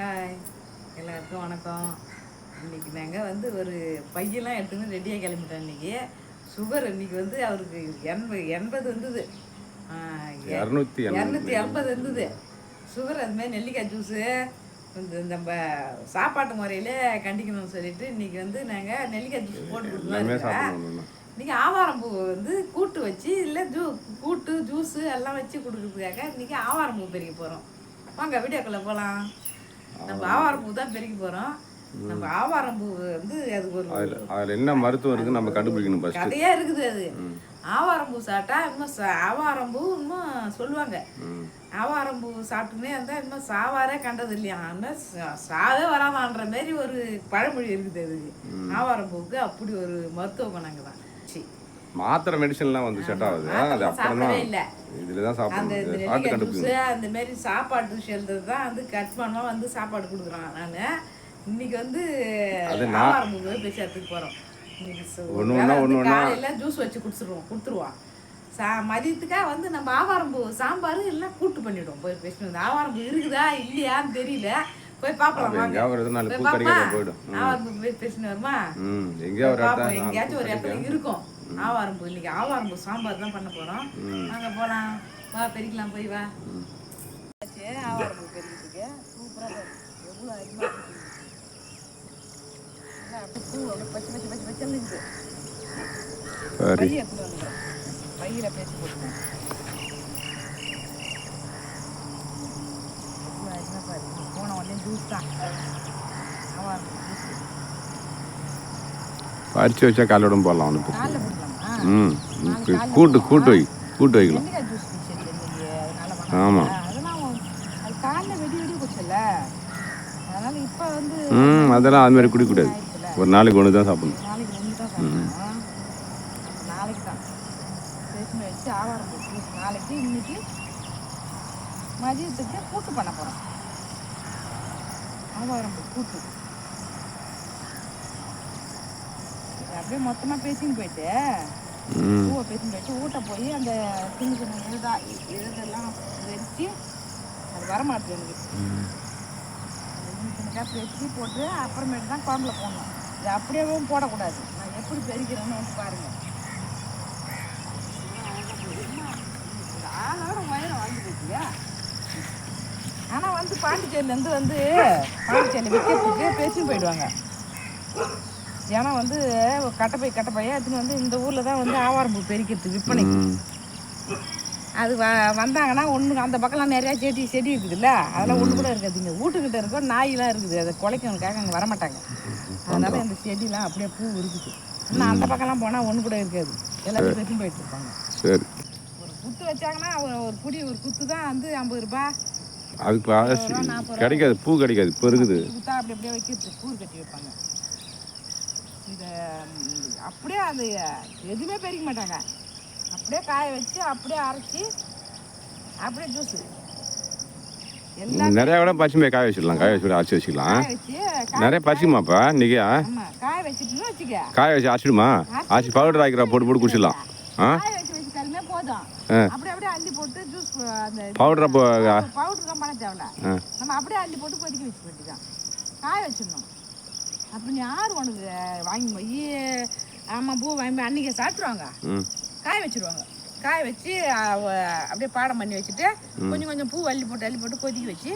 Hi எல்லாருக்கும் வணக்கம். இன்னைக்கு நாங்கள் வந்து ஒரு பையெல்லாம் எடுத்துன்னு ரெடியாக கிளம்பிட்டோம் இன்னைக்கு. சுகர் இன்னைக்கு வந்து அவருக்கு எண்பது எண்பது இருந்தது இரநூத்தி. இரநூத்தி எண்பது இருந்தது சுகர் அது மாதிரி நெல்லிக்காய் ஜூஸு இந்த நம்ம சாப்பாட்டு முறையில கண்டிக்கணும்னு சொல்லிட்டு இன்னைக்கு வந்து நாங்கள் நெல்லிக்காய் ஜூஸ் போட்டு கொடுத்துருவோம் இன்னைக்கு ஆவாரம் பூ வந்து கூட்டு வச்சு இல்லை ஜூ கூட்டு ஜூஸு எல்லாம் வச்சு கொடுக்கறதுக்காக இன்னைக்கு ஆவாரம் பூ பெருக்க போகிறோம் வாங்க வீடியோக்குள்ளே போகலாம் நம்ம ஆவாரம் பூ தான் பெருக்க போகிறோம் நம்ம ஆவாரம் பூ வந்து அது ஒரு அதில் அதில் என்ன மருத்துவம் இருக்குன்னு நம்ம கண்டுபிடிக்கணும் ஃபஸ்ட்டு கதையாக இருக்குது அது. ஆவாரம் பூ சாப்பிட்டா இன்னும் ஆவாரம் பூ இன்னும் சொல்லுவாங்க. ஆவாரம் பூ சாப்பிட்டுனே இருந்தால் இன்னும் சாவாரே கண்டது இல்லையா? சாவே வராதான்ற மாதிரி ஒரு பழமொழி இருக்குது அதுக்கு ஆவாரம் பூவுக்கு அப்படி ஒரு மருத்துவ குணங்க தான். மாத்திரை மெடிசன்லாம் வந்து செட் ஆகுது. அது அப்புறம் தான் இதில் தான் ஜூஸு அந்த மாதிரி சாப்பாடு விஷயத்தை தான் வந்து கட் பண்ணா வந்து சாப்பாடு கொடுக்குறான் நான். இன்னைக்கு வந்து அது நான்- ஆவாரம் பூ பேசி எடுத்துக்க போகிறோம் இன்னைக்கு சு- ஒண்ணு வேலை ஒண்ணா, வந்து ஒண்ணு ஒண்ணா. காலையில ஜூஸ் வச்சு குடிச்சிருவோம் கொடுத்துருவான் சா மதியத்துக்காக வந்து நம்ம ஆவாரம் பூ சாம்பார் எல்லாம் கூட்டு பண்ணிவிடுவோம் போய் பேசிட்டு வந்து ஆவாரம் பூ இருக்குதா இல்லையான்னு தெரியல. போய் அப்போ வாங்க. போய் பூ பார்ப்போமா? கிடைக்காத போயிடும். ஆவாரம் பூ போய் பேசிட்டு வருமா? எங்கேயாச்சும் ஒரு இடத்துல இருக்கும். ஆவாரம் பூ இன்னைக்கு ஆவாரம் பூ சாம்பார் தான் பண்ண போறோம். ம். வாங்க போலாம். வா பெருக்கலாம் போய் வா. ஆவாரம் பூ பெருக்கிறதுக்கு சூப்பரா எவ்வளோ அதிகமாக பூ பச்சை பச்சை பச்சை பச்சை இருக்குது சரி. பைய எடுத்துட்டு வந்துடுறோம் பையில பேசி பாரு. போன உடனே ஜூஸ் தான். ஆவாரம் பூ ஜூஸ் பறிச்சு வச்சா காலோடும் போடலாம்? அவனுக்கு ம் கூட்டு கூட்டு வை கூட்டு வைக்கலாம். வெண்டைக்காய் ஜூஸ் குடிச்சது நீங்க அதனால ஆமா. வாங்க அதெல்லாம் அவன் அது காலைல வெடி வெடி குடிச்சல அதனால இப்போ வந்து ம் அதெல்லாம் அது மாதிரி குடிக்கக்கூடாது. ஒரு நாளைக்கு ஒன்று தான் சாப்பிடணும். மதியத்துக்கு கூட்டு பண்ண போகிறோம் ஆவாரம் கூட்டு இது அப்படியே மொத்தமாக பேசின்னு போயிட்டு பூவை பேசிட்டு வச்சு ஊட்ட போய் அந்த சின்ன சின்ன இதுதா இதெல்லாம் வச்சு அது வரமாட்டுது எனக்கு. சின்ன சின்னதாக பேசி போட்டு அப்புறமேட்டு தான் குழம்புல போடணும். இது அப்படியேவும் போடக்கூடாது. நான் எப்படி பெருக்கிறேன்னு வந்து பாருங்க. ஆளோட உயரம் வந்து போச்சுயா ஆனால் வந்து பாண்டிச்சேரியிலேருந்து வந்து பாண்டிச்சேரியில் விற்கிறதுக்கு பேசின்னு போயிடுவாங்க. ஏன்னா வந்து கட்டப்பை கட்டப்பையா எடுத்துன்னு வந்து இந்த ஊரில் தான் வந்து ஆவாரம்பூ பெருக்கிறது விற்பனை. அது வ வந்தாங்கன்னா ஒன்று அந்த பக்கம்லாம் நிறையா செடி செடி இருக்குதுல்ல? அதெல்லாம் ஒன்று கூட இருக்காது. இங்கே வீட்டுக்கிட்ட இருக்க நாயெலாம் இருக்குது. அதை குலைக்கணுக்காக அங்கே வரமாட்டாங்க. அதனால இந்த செடிலாம் அப்படியே பூ இருக்குது இன்னும் அந்த பக்கம்லாம் போனால் ஒன்று கூட இருக்காது. எல்லாத்தையும் பெற்று போயிட்டு இருப்பாங்க. சரி. ஒரு குத்து வச்சாங்கன்னா ஒரு புடி ஒரு குத்து தான் வந்து ஐம்பது ரூபாய் அதுக்கு ஆசை- கிடைக்காது. பூ கிடைக்காது. இப்போ இருக்குது குத்தா அப்படி அப்படியே வைக்கிறது கூறு கட்டி வைப்பாங்க. ம், அப்படியே அது எதுவுமே பெருக்க மாட்டாங்க. அப்படியே காய வச்சு அப்படியே அரைச்சி அப்படியே ஜூஸ் நிறையா கூட பசுமையை காய வச்சிடலாம் காய வச்சு அரைச்சி வச்சுக்கலாம். நிறைய பறிச்சுமாப்பா இன்னைக்கு? ஆமா காய வச்சுட்டுன்னு வச்சுக்க. காய வச்சு அரைச்சிடுமா? அரைச்சி பவுடர் ஆக்கிற போட்டு போட்டு குடிச்சிடலாம். ஆ? பவுடர் பவுடர் பண்ண தேவையில்ல. ஆ. நம்ம அப்படியே அள்ளி போட்டு கொதிக்க வச்சு காய வச்சிடணும். அப்படி யார் உனக்கு வாங்கி போய் ஆமாம் பூ வாங்கி அன்றைக்கி சாப்பிட்ருவாங்க ம். காய வச்சிருவாங்க. காய வச்சு அப்படியே பாடம் பண்ணி வச்சுட்டு கொஞ்சம் கொஞ்சம் பூ அள்ளி போட்டு அள்ளி போட்டு கொதிக்க வச்சு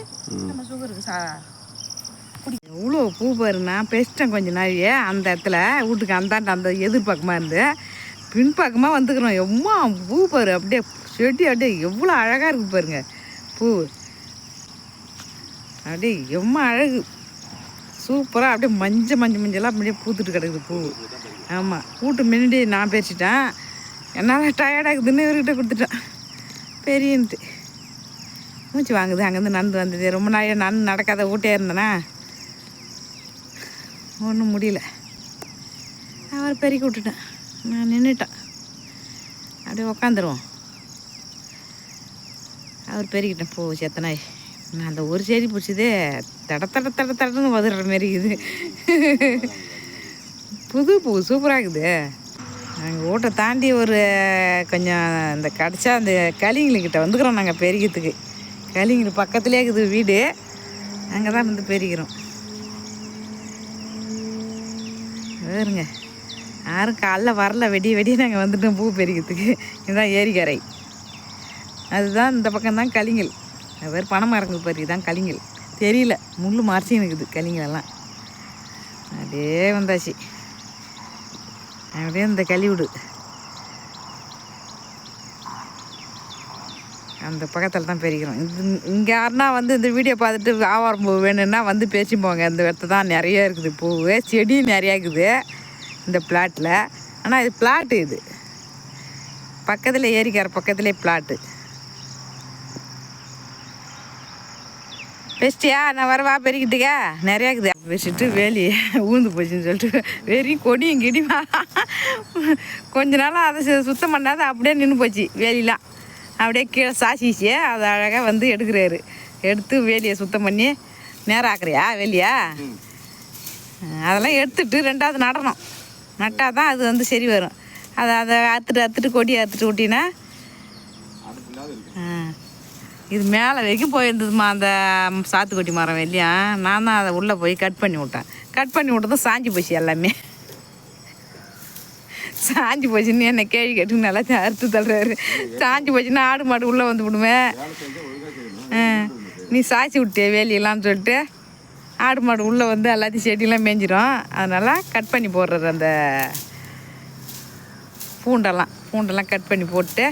நம்ம சுகருக்கு சா இவ்வளோ பூ பாரு நான் பேசிட்டேன் கொஞ்ச நாளையே அந்த இடத்துல வீட்டுக்கு அந்தாண்ட அந்த எதிர்பக்கமாக இருந்து பின்பக்கமாக வந்துக்கிறோம். எம்மா பூ பாரு அப்படியே செடி அப்படியே எவ்வளோ அழகாக இருக்குது பாருங்க. பூ. அப்படியே எம்மா அழகு. சூப்பராக அப்படியே மஞ்சள் மஞ்சள் மஞ்சளாக அப்படியே பூத்துட்டு கிடக்குது பூ. ஆமாம் கூட்டு முன்னாடி நான் பேசிட்டேன். என்னால் டயர்டாகுதுன்னு இவர்கிட்ட கொடுத்துட்டேன். பெரியன்ட்டு. மூச்சு வாங்குது அங்கேருந்து நடந்து வந்தது. ரொம்ப நாள் நான் நடக்காத ஊட்டே இருந்தேனா? ஒன்றும் முடியல. அவர் பெருக்கி விட்டுட்டேன். நான் நின்றுட்டேன் அப்படியே உக்காந்துருவோம். அவர் பெருக்கிட்டேன். போ செத்தனாய். நான் அந்த ஒரு செடி பிடிச்சதே தட தட தட தடன்னு வதுற மாரி இருக்குது. புது பூ சூப்பராக இருக்குது. நாங்கள் ஓட்டை தாண்டி ஒரு கொஞ்சம் இந்த கடைச்சா அந்த களிங்களுக்கிட்ட வந்துக்கிறோம் நாங்கள் பெருகிறதுக்கு களிங்கள் பக்கத்துலேயே இருக்குது வீடு. அங்கே தான் வந்து பெருகிறோம். வேறுங்க யாரும் காலைல வரல. வெடிய வெடி நாங்கள் வந்துட்டோம் பூ பெருகிறதுக்கு. இதுதான் ஏரிக்கரை. அதுதான் இந்த பக்கம் தான் கலிங்கல். வேறு பனை மரங்கள் பாரு தான் கலிங்கல். தெரியல. முள் மறைச்சி இருக்குது கலிங்கலெல்லாம். அப்படியே வந்தாச்சு. அப்படியே இந்த கழிவுடு. அந்த பக்கத்தில் தான் பெரிக்கிறோம் இது இங்கே யாருன்னா வந்து இந்த வீடியோ பார்த்துட்டு ஆவாரம் பூ வேணும்னா வந்து பேசி போங்க. இந்த இடத்த தான் நிறைய இருக்குது பூ செடி நிறையா இருக்குது இந்த பிளாட்டில் ஆனால் இது பிளாட்டு இது. பக்கத்தில் ஏரிக்கார பக்கத்துலேயே பிளாட்டு பெஸ்ட்டியா நான் வரவா பெருக்கிட்டுக்க? நிறையா இருக்குது. வச்சுட்டு வேலி ஊந்து போச்சுன்னு சொல்லிட்டு வெறி கொடியும் கிடிமா கொஞ்ச நாளாக அதை சுத்தம் பண்ணாத அப்படியே நின்று போச்சு வேலிலாம். அப்படியே கீழே சாசிச்சு அதை அழகாக வந்து எடுக்கிறாரு. எடுத்து வேலியை சுத்தம் பண்ணி நேரம் ஆக்குறியா வேலியா? அதெல்லாம் எடுத்துட்டு ரெண்டாவது நடணும். நட்டால் தான் அது வந்து சரி வரும். அதை அதை அறுத்துட்டு அறுத்துட்டு கொடி அறுத்துட்டு விட்டினா ஆ. இது மேலே வரைக்கும் போயிருந்ததுமா அந்த சாத்துக்குட்டி மரம் வெளியா நான் தான் அதை உள்ளே போய் கட் பண்ணி விட்டேன். கட் பண்ணி விட்டதும் சாஞ்சி போச்சு எல்லாமே. சாஞ்சி போச்சுன்னு என்ன கேள்வி கேட்டு நல்லா அறுத்து தள்ளுறாரு. சாஞ்சி போச்சுன்னா ஆடு மாடு உள்ளே வந்து விடுவேன் நீ சாய்ச்சி விட்டிய வேலியெல்லாம் சொல்லிட்டு ஆடு மாடு உள்ளே வந்து எல்லாத்தையும் செடியெல்லாம் மேய்ஞ்சிரும் அதனால் கட் பண்ணி போடுறாரு அந்த பூண்டெல்லாம். பூண்டெல்லாம் கட் பண்ணி போட்டு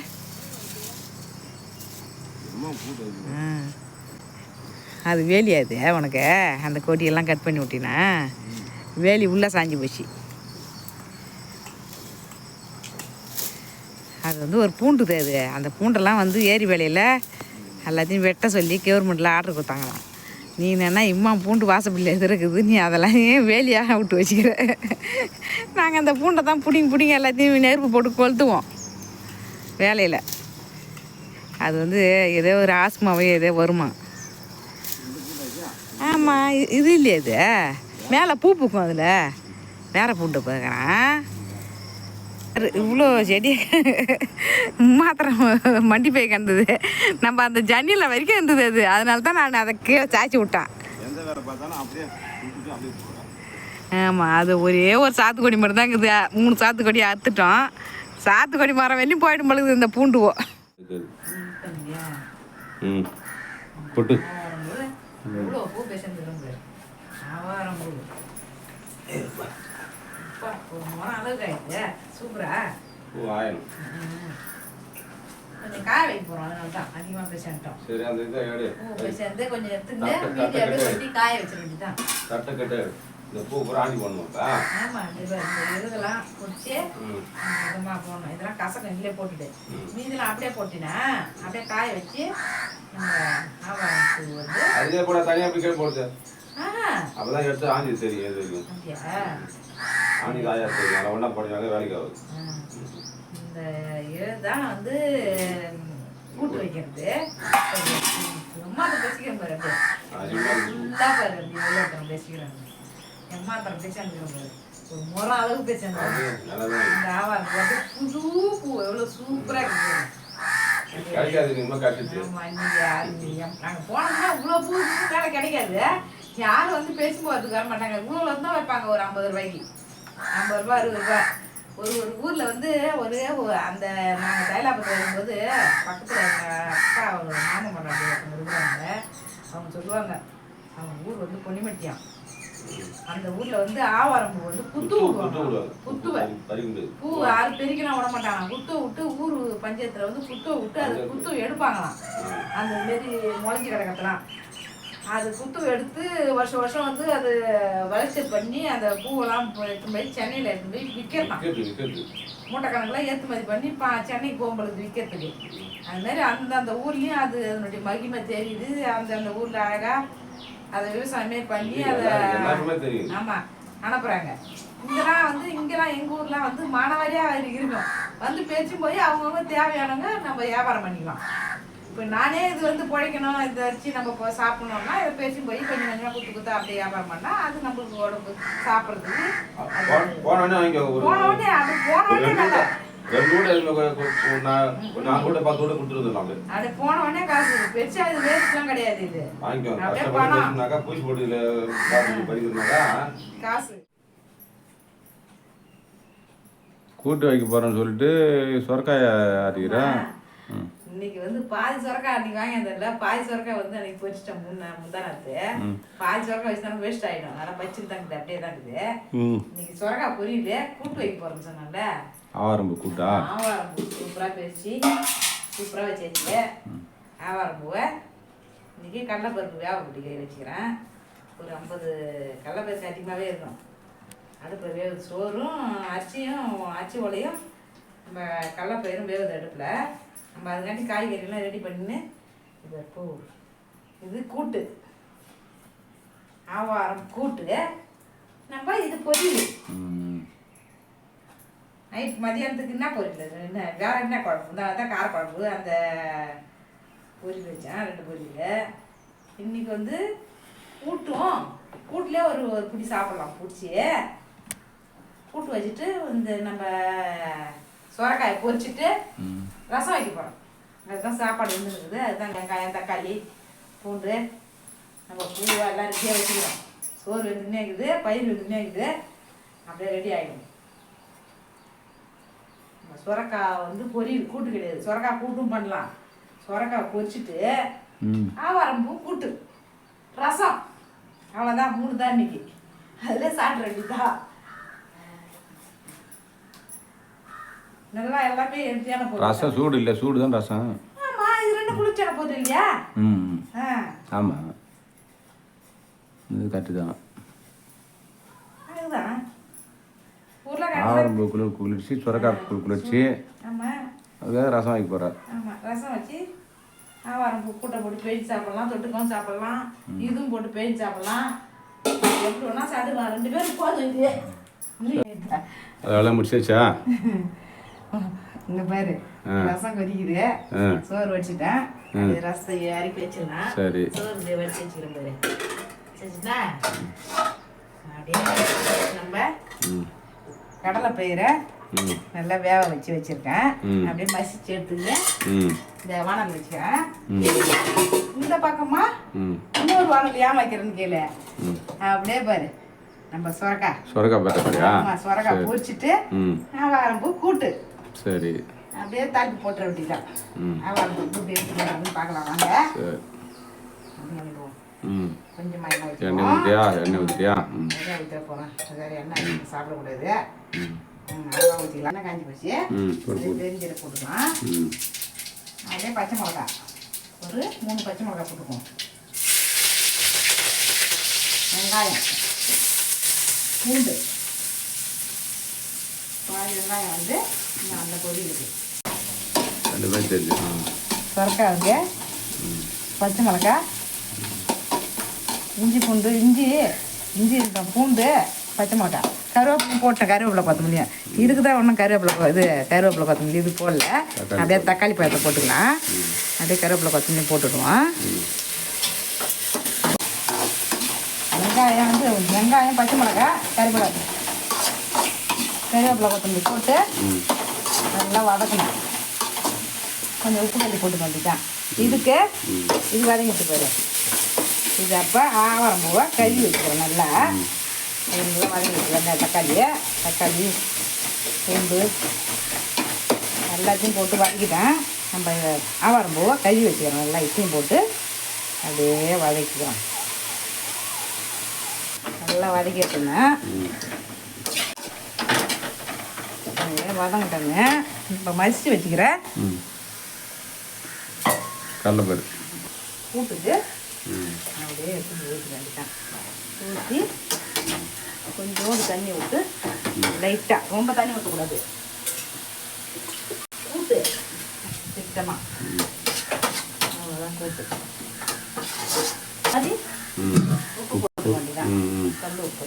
அது வேலி அது உனக்கு? அந்த கொடியெல்லாம் கட் பண்ணி விட்டினா? வேலி உள்ளே சாஞ்சி போச்சு. அது வந்து ஒரு பூண்டு அது அந்த பூண்டெல்லாம் வந்து ஏரி வேலையில் எல்லாத்தையும் வெட்ட சொல்லி கவர்மெண்ட்டில் ஆர்டர் கொடுத்தாங்களாம். நீ என்னன்னா இம்மா பூண்டு வாசப்பிள்ளை எது இருக்குது? நீ அதெல்லாம் ஏன் வேலியாக விட்டு வச்சுக்கிற? நாங்கள் அந்த பூண்டை தான் பிடிங்கி பிடிங்கி எல்லாத்தையும் நெருப்பு போட்டு கொளுத்துவோம் வேலையில். அது வந்து ஏதோ ஒரு ஆஸ்மாவே ஏதோ வருமா? ஆமாம் இது இல்லையா இது. மேலே பூ பூக்கும் அதில். வேற பூண்டு பார்க்குறேன் இவ்வளோ செடி மாத்திரம் மண்டி போய் கிடந்தது. நம்ம அந்த ஜன்னியில் வரைக்கும் இருந்தது அது. அதனால தான் நான் அதை கீழே சாய்ச்சி விட்டேன். ஆமாம் அது ஒரே ஒரு சாத்துக்குடி மட்டும் தான் இருக்குது. மூணு சாத்துக்குடி அறுத்துட்டோம். சாத்துக்குடி மரம் வெளியும் போயிடும் பொழுது இந்த பூண்டுவோ ம். புட்டு. சூப்பரா? கொஞ்சம் காய வைக்க போகிறோம் அதனால தான் அதிகமாக பேசிட்டோம் சரி அந்த இதை எடு. பூ பேசுறது கொஞ்சம் எடுத்துங்க தட்டு, மீதி அப்படியே. வெட்டி காய வச்சிட வேண்டியதான் தட்டை கட்டு இந்த பூ பூரா ஆண்டி பண்ணுவோம்ப்பா ஆமாம் இந்த இந்த இதெல்லாம் பிடிச்சி ம். இதமாக போடணும். இதெல்லாம் கசக்கம் இதிலே போட்டுட்டு ம். மீதிலாம் அப்படியே போட்டினா அப்படியே காய வச்சு நம்ம ஆவாரம் பூ வந்து அதுலேயே கூட தனியாக அப்படி கேட்டு போடுது ஆஹா. அப்போ தான் எடுத்து ஆஞ்சி தெரியும் எது வரைக்கும் ஆண்டி தாயா தெரியும் அதில் ஒன்றா வேலைக்கு ஆகுது. இந்த இதுதான் வந்து கூட்டு வைக்கிறது. அதை பேசிக்கிறேன் பாரு அப்படியே. அதிகமாக ஃபுல்லா பாரு அப்படி எவ்வளோ பேசிக்கிறேன் அம்மா தரம் பேசாந்துக்கிறேன் பாரு. ஒரு முறை அளவு தான் இந்த ஆவாரம் வந்து புது பூ. எவ்வளோ சூப்பராக நீங்கள் போனோம்னா இவ்வளோ பூ மேலே கிடைக்காது. யாரும் வந்து பேசும்போது வர மாட்டாங்க. இவ்வளோ தான் வைப்பாங்க ஒரு ஐம்பது ரூபாய்க்கு. ஐம்பது ரூபாய் அறுபது ரூபாய் ஒரு ஒரு ஊரில் வந்து ஒரு அந்த நாங்கள் தைலாபுரத்தில் வரும்போது பக்கத்தில் எங்கள் அக்கா அவங்க மாமன் பண்ணாங்க அவங்க சொல்லுவாங்க அவங்க ஊர் வந்து பொன்னிமட்டியாம். அந்த ஊரில் வந்து ஆவாரம் பூ வந்து குத்து விடுவாங்க. குத்துவை. பூ யாரும் பெருக்கினா விட மாட்டாங்க குத்து விட்டு ஊர் பஞ்சாயத்துல வந்து குத்து விட்டு அது குத்து எடுப்பாங்களாம். அந்த மாரி முளைஞ்சி கிடக்கத்தலாம் அது குத்து எடுத்து வருஷம் வருஷம் வந்து அது விளைச்சல் பண்ணி அந்த பூவெல்லாம் போய் எடுத்துன்னு போய் சென்னையில் எடுத்துன்னு போய் விற்கலாம் விற்கிறது விற்கிறது மூட்டை கணக்கில் ஏற்றுமதி பண்ணி பா சென்னைக்கு போகும்பொழுது விற்கிறதுக்கு அது மாதிரி அந்த அந்த ஊர்லேயும் அது அதனுடைய மகிமை தெரியுது. அந்த அந்த ஊரில் அழகாக அதை விவசாயமே பண்ணி அதை எல்லாருக்குமே தெரியும். ஆமா அனுப்புறாங்க. இங்கெல்லாம் வந்து இங்கெல்லாம் எங்க ஊர்லாம் வந்து மானவாரியா இருக்கும் வந்து பேச்சும் போய் அவங்கவுங்க தேவையானவங்க நம்ம வியாபாரம் பண்ணிக்கலாம். இப்போ நானே இது வந்து பிழைக்கணும் இதை வச்சு நம்ம இப்போ சாப்பிடணும்னா இதை பேச்சும் போய் கொஞ்சம் கொஞ்சமாக குத்து குத்து அப்படியே வியாபாரம் பண்ணா அது நம்மளுக்கு உடம்பு சாப்பிட்றதுக்கு போன உடனே அது போன உடனே நல்லா ரெண்டு கூட நான் கூட பத்து கூட கொடுத்துருந்துடலாம் அப்படியே அது போன உடனே காசு பெருசா இது வேஸ்ட்லாம் கிடையாது இது. வாங்கிக்கோ அப்படியே கஷ்டப்பட்டு பணம். பேசுனாக்கா பூச்சி போட்டு இதுல காசு படிக்கிறதுனாக்கா காசு. கூட்டு வைக்க போறேன்னு சொல்லிட்டு சொரக்காய ஆட்டிக்கிறேன். இன்னைக்கு வந்து பாதி சொரக்காய் அன்னைக்கு வாங்கி தரல பாதி சொரக்காய் வந்து அன்னைக்கு பொரிச்சிட்டேன் முன்ன முந்தானத்து. பாதி சொரக்காய் வச்சுதான் வேஸ்ட் ஆயிடும். அதெல்லாம் பச்சில் தான் இருக்குது அப்படியே தான் இருக்குது. ம். இன்னைக்கு சொரக்காய் பொரியல கூட்டு வைக்க போறேன்னு சொன்னால ஆவாரம்பு கூட்டா? ஆவாரம் பூ சூப்பரா பேசி சூப்பரா வச்சு ஆவாரம் பூவை இன்னைக்கு கடலைப்பருப்பு வேக போட்டு கை வச்சுக்கிறேன். ஒரு ஐம்பது கடலைப்பருப்பு அதிகமாகவே இருக்கும் அடுப்பில் வேகுது சோறும் அரிசியும் அரிசி உலையும் நம்ம கடலைப்பயிரும் வேகுது அடுப்பில். நம்ம அதுக்காண்டி காய்கறிலாம் ரெடி பண்ணி இது பூ இது கூட்டு. ஆவாரம் கூட்டு. நம்ம இது பொரியல். நைட் மதியானத்துக்கு என்ன பொரியல்? என்ன வேற என்ன குழம்பு? இந்த அதான் காரக்குழம்பு அந்த பொரியல் வச்சேன் ரெண்டு பொரியல். இன்னைக்கு வந்து கூட்டும். கூட்டுலேயே ஒரு ஒரு பிடி சாப்பிடலாம். பிடிச்சி கூட்டு வச்சுட்டு இந்த நம்ம சுரக்காயை பொரிச்சிட்டு ரசம் வைக்க போகிறோம் அதுதான் சாப்பாடு இருந்துருக்குது அதுதான் வெங்காயம் தக்காளி பூண்டு நம்ம பூவை எல்லாம் ரெடியாக வச்சுக்கிறோம். சோறு வெந்துனே இருக்குது பயிர் வெந்துனே இருக்குது. அப்படியே ரெடி ஆகிடும் நம்ம சுரக்காய் வந்து பொரியல் கூட்டு கிடையாது. சுரக்காய் கூட்டும் பண்ணலாம். சுரக்காய் பொரிச்சிட்டு ம். ஆவாரம் பூ கூட்டு. ரசம். அவ்வளோதான் மூணு தான் இன்னைக்கு. அதில் சாப்பிட வேண்டியதான் நல்லா எல்லாமே ஹெல்த்தியான பொருள் ரசம் சூடு இல்லை சூடு தான் ரசம். ஆமா இது ரெண்டு குளிர்ச்சான பொருள் இல்லையா? ம் ஆ. ஆமாம் இது கரெக்டு தான். அதுதான். ஆவாரம்பு குளிர் குளிர்ச்சி சுரக்காய் குளிர் குளிர்ச்சி. ஆமா. அதுக்காக ரசம் வைக்க போகிறேன் ஆமா ரசம் வச்சு ஆவாரம் கூட்டை போட்டு பேஞ்சு சாப்பிடலாம் தொட்டுக்கவும் சாப்பிடலாம் இதுவும் போட்டு பேஞ்சு சாப்பிடலாம். எப்படி வேணா சாப்பிடலாம் ரெண்டு பேரும் போதும் இது அதெல்லாம் முடிச்சாச்சா? இங்க பாரு. ரசம் கொதிக்குது. சோறு வச்சுட்டேன். அது ரசத்தை இறக்கி வச்சிடலாம். சரி. சோறு வடிச்சு வச்சுக்கிறேன் பாரு. சரிங்களா? அப்படியே நம்ம கடலை பயிரை நல்லா வேக வச்சு வச்சிருக்கேன். அப்படியே மசிச்சு எடுத்துங்க இந்த வானல் வச்சுக்கிறேன். இந்த பக்கமா இன்னொரு வானல் ஏன் வைக்கிறேன்னு கேளு. அப்படியே பாரு. நம்ம சொரக்காய். சுரக்காய் சொரக்காய் பொரிச்சிட்டு ம். ஆவாரம்பூ கூட்டு. சரி. அப்படியே தாக்கி போட்டுற வேண்டியதான் கூட்டு எடுத்துக்கலாம் பார்க்கலாம் வாங்க. சரி. கொஞ்சம் எண்ணெய் ஊற்றியா எண்ணெய் ஊற்றியா ம். எண்ணெய் ஊற்ற போகிறேன் வேறு எண்ணெய் சாப்பிடக்கூடாது அளவா ஊற்றிக்கலாம் எண்ணெய் காஞ்சி போச்சு. பெருஞ்சீரை போட்டுக்கலாம். அப்படியே பச்சை மிளகா. ஒரு மூணு பச்சை மிளகா போட்டுக்குவோம். வெங்காயம். பூண்டு. பாதி வெங்காயம் வந்து அந்த பொரியலுக்கு ரெண்டு பேரும் தெரிஞ்சு சொரக்காய் பச்சை மிளகா இஞ்சி பூண்டு இஞ்சி இஞ்சி இருக்கா பூண்டு பச்சை மிளகா கருவேப்பிலை போட்டேன் கருவேப்பிலை கொத்தமல்லி இதுக்கு தான் ஒன்றும் கருவேப்பிலை இது கருவேப்பிலை கொத்தமல்லி இது போடல அப்படியே தக்காளி பழத்தை போட்டுக்கலாம் அப்படியே கருவேப்பிலை கொத்தமல்லி போட்டுடுவோம் வெங்காயம் வந்து வெங்காயம் பச்சை மிளகா கருவேப்பிலை கருவேப்பிலை கொத்தமல்லி போட்டு நல்லா வதக்கணும். கொஞ்சம் உப்பு கட்டி போட்டு வந்துட்டான் இதுக்கு இது வதங்கிட்டு போயிடும் இது அப்போ ஆவாரம் பூவை கழுவி வச்சுக்கிறோம் நல்லா. நல்லா வதங்கி வச்சுக்கிறோம் தக்காளி தக்காளி பூண்டு எல்லாத்தையும் போட்டு வதக்கிட்டேன். நம்ம ஆவாரம் பூவை கழுவி வச்சுக்கிறோம் நல்லா இட்லியும் போட்டு அப்படியே வதக்கிக்கிறோம். நல்லா வதக்கிட்டுங்க அப்படியே வதங்கிட்டோங்க. இப்போ மசிச்சு வச்சுக்கிறேன். கடலைப்பரு கூட்டுக்கு அப்படியே எடுத்து ஊற்றி வேண்டிட்டான் ஊற்றி கொஞ்சோண்டு தண்ணி விட்டு லைட்டாக ரொம்ப தண்ணி ஊற்றக்கூடாது கூட்டு திட்டமாக அவ்வளோதான் கூட்டு. அது உப்பு ம் ம். கல் உப்பு.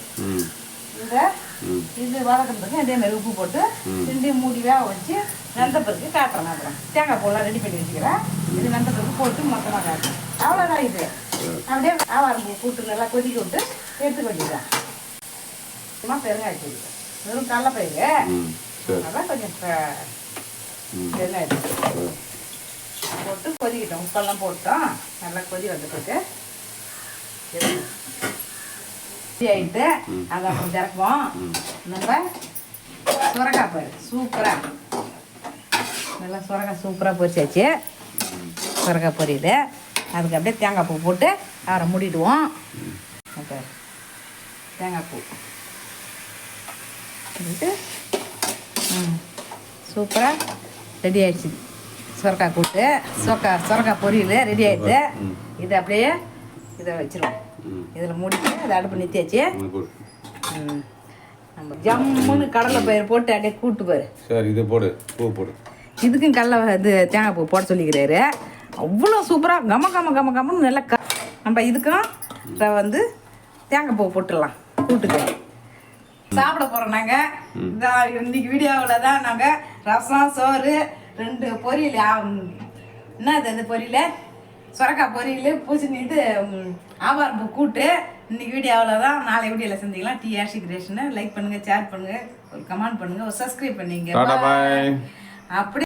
இது வதக்கிறதுக்கு அதே மாதிரி உப்பு போட்டு ரெண்டு மூடி வேக வச்சு வெந்த பிறகு காட்டுறேன் அப்புறம். தேங்காய் பூலாம் ரெடி பண்ணி வச்சுக்கிறேன். இது வெந்த பிறகு போட்டு மொத்தமாக காட்டுறேன் அவ்வளோதான் இது. அப்படியே ஆவாரம் பூ கூட்டு நல்லா கொதிக்க விட்டு எடுத்துக்க வேண்டியதுதான். சும்மா பெருங்காயத்தூள் வெறும் கடலப்பயிறு அதான் கொஞ்சம் எடுத்து போட்டு கொதிக்கிட்டோம். உப்பெல்லாம் போட்டோம். நல்லா கொதி வந்த பிறகு. ரெடி ஆகிட்டு அதை அப்புறம் திறப்போம் நம்ம சுரக்காய் பாரு சூப்பராக நல்லா சுரக்காய் சூப்பராக பொரிச்சாச்சு. சுரக்காய் பொரியல். அதுக்கு அப்படியே தேங்காய் பூ போட்டு அவரை மூடிடுவோம். தேங்காய் பூ. சூப்பராக ரெடி ஆயிடுச்சு. சுரக்காய் கூட்டு சொக்கா சுரக்காய் பொரியல் ரெடி ஆயிடுது. இதை அப்படியே இதை வச்சிருவோம். இதில் மூடிட்டு அதை அடுப்பு நிறுத்தியாச்சு ம். நம்ம ஜம்முன்னு கடலை பயிர் போட்டு அப்படியே கூட்டு பாரு. சரி இதை போடு. பூ போடு. இதுக்கும் கடலை இது தேங்காய் பூ போட சொல்லிக்கிறாரு. அவ்வளோ சூப்பராக கம கம கம கமன்னு நல்லா க நம்ம இதுக்கும் இதை வந்து தேங்காய் பூ போட்டுடலாம். கூட்டுக்கு. சாப்பிட போகிறோம் நாங்கள் இந்த இன்னைக்கு வீடியோவில் தான் நாங்கள் ரசம் சோறு ரெண்டு பொரியல். என்னது அந்த பொரியல்? சுரக்காய் பொரியல் பூசணி இது ம், ஆவாரம் பூ கூட்டு. இன்னைக்கு வீடியோவில் தான் நாளை வீடியோவில் சந்திக்கலாம். டி ஆஷி கிரேஷனை லைக் பண்ணுங்கள் ஷேர் பண்ணுங்கள் ஒரு கமெண்ட் பண்ணுங்கள் ஒரு சப்ஸ்கிரைப் பண்ணிங்க. அப்படி